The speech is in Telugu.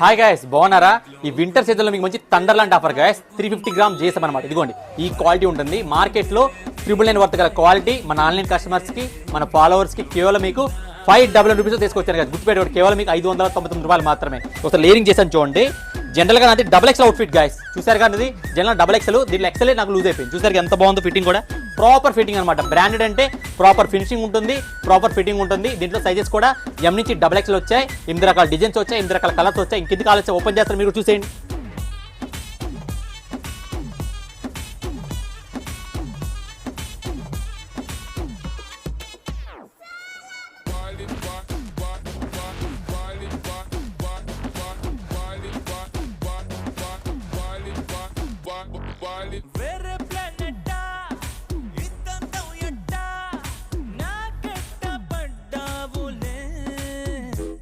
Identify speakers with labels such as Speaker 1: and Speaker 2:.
Speaker 1: హాయ్ గాయస్ బాగున్నారా? ఈ వింటర్ సీజన్లో మీకు మంచి థండర్ లాంటి offer guys three fifty gram చేసాం అనమాట ఇదిగోండి ఈ క్వాలిటీ ఉంటుంది. మార్కెట్లో ట్రిపుల్ నైన్ వర్త్ గల క్వాలిటీ మన ఆన్లైన్ కస్టమర్స్కి మన ఫాలోవర్స్కి కేవలం మీకు ఫైవ్ డబల్ రూపీస్ తీసుకొచ్చారు కదా గుర్తుపెట్టుకోండి కేవలం మీకు ఐదు వందల తొంభై తొమ్మిది రూపాయలు మాత్రమే. ఒకసారి లేరింగ్ చేశాను చూడండి. జనరల్గా నాది డబల్ ఎక్సెల్ అవుట్ఫిట్ గాయస్ చూసారు కానీ ఇది జనరల్ డబల్ ఎక్స్ఎల్ దీంట్లో ఎక్స్ఎల్ నాకు లూజ్ అయిపోయింది. చూసారు ఎంత బాగుందో ఫిట్టింగ్ కూడా. ప్రాపర్ ఫిట్టింగ్ అనమాట బ్రాండెడ్ అంటే ప్రాపర్ ఫినిషింగ్ ఉంటుంది ప్రాపర్ ఫిట్టింగ్ ఉంటుంది. దీంట్లో సైజెస్ కూడా ఎం నుంచి డబల్ ఎక్సెల్ వచ్చాయి. ఎనిమిది రకాల డిజైన్స్ వచ్చాయి ఎనిమిది రకాల కలర్స్ వచ్చాయి. ఇంకెందుకు కాలేజ్ ఓపెన్ చేస్తారు మీరు? చూసేయండి. darling.